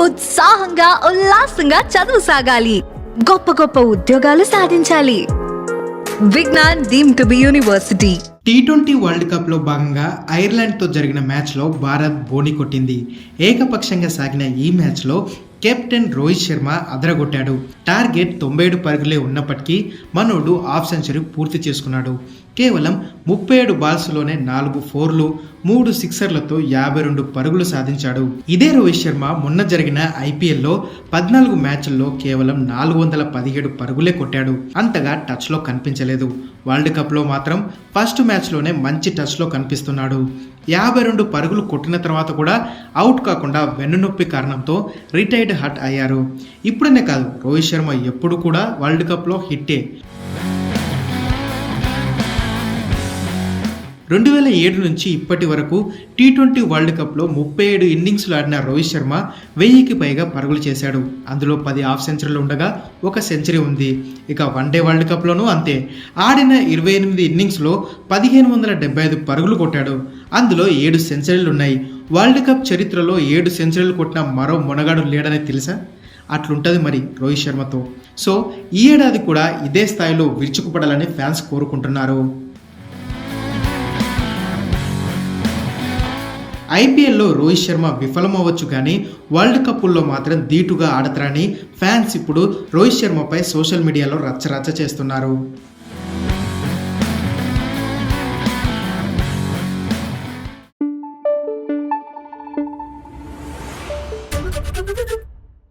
ఉత్సాహంగా ఉల్లాసంగా చదువు సాగాలి. గొప్ప గొప్ప ఉద్యోగాలు సాధించాలి. Vignan deemed to be university. T twenty world కప్లో భాగంగా ఐర్లాండ్తో జరిగిన మ్యాచ్లో భారత్ బోని కొట్టింది. ఏకపక్షంగా సాగిన ఈ మ్యాచ్లో కెప్టెన్ రోహిత్ శర్మ అదరగొట్టాడు. టార్గెట్ తొంభై ఏడు పరుగులే ఉన్నప్పటికీ మనోడు హాఫ్ సెంచరీ పూర్తి చేసుకున్నాడు. కేవలం ముప్పై ఏడు బాల్స్లోనే నాలుగు ఫోర్లు మూడు సిక్సర్లతో యాభై రెండు పరుగులు సాధించాడు. ఇదే రోహిత్ శర్మ మొన్న జరిగిన ఐపీఎల్లో పద్నాలుగు మ్యాచ్ల్లో కేవలం నాలుగు వందల పదిహేడు పరుగులే కొట్టాడు. అంతగా టచ్లో కనిపించలేదు. వరల్డ్ కప్లో మాత్రం ఫస్ట్ మ్యాచ్లోనే మంచి టచ్లో కనిపిస్తున్నాడు. యాభై రెండు పరుగులు కొట్టిన తర్వాత కూడా అవుట్ కాకుండా వెన్నునొప్పి కారణంతో రిటైర్డ్ హట్ అయ్యారు. ఇప్పుడనే కాదు రోహిత్ శర్మ ఎప్పుడు కూడా వరల్డ్ కప్లో హిట్టే. రెండు వేల ఏడు నుంచి ఇప్పటి వరకు టీ ట్వంటీ వరల్డ్ కప్లో ముప్పై ఏడు ఇన్నింగ్స్లు ఆడిన రోహిత్ శర్మ వెయ్యికి పైగా పరుగులు చేశాడు. అందులో పది హాఫ్ సెంచరీలు ఉండగా ఒక సెంచరీ ఉంది. ఇక వన్డే వరల్డ్ కప్లోనూ అంతే. ఆడిన ఇరవై ఎనిమిది ఇన్నింగ్స్లో పదిహేను వందల డెబ్బై ఐదు పరుగులు కొట్టాడు. అందులో ఏడు సెంచరీలు ఉన్నాయి. వరల్డ్ కప్ చరిత్రలో ఏడు సెంచరీలు కొట్టిన మరో మునగాడు లేడని తెలుసా? అట్లుంటుంది మరి రోహిత్ శర్మతో. సో ఈ ఏడాది కూడా ఇదే స్థాయిలో విరుచుకుపడాలని ఫ్యాన్స్ కోరుకుంటున్నారు. ఐపీఎల్లో రోహిత్ శర్మ విఫలమవ్వచ్చు కానీ వరల్డ్ కప్పుల్లో మాత్రం ధీటుగా ఆడతారని ఫ్యాన్స్ ఇప్పుడు రోహిత్ శర్మపై సోషల్ మీడియాలో రచ్చరచ్చ చేస్తున్నారు.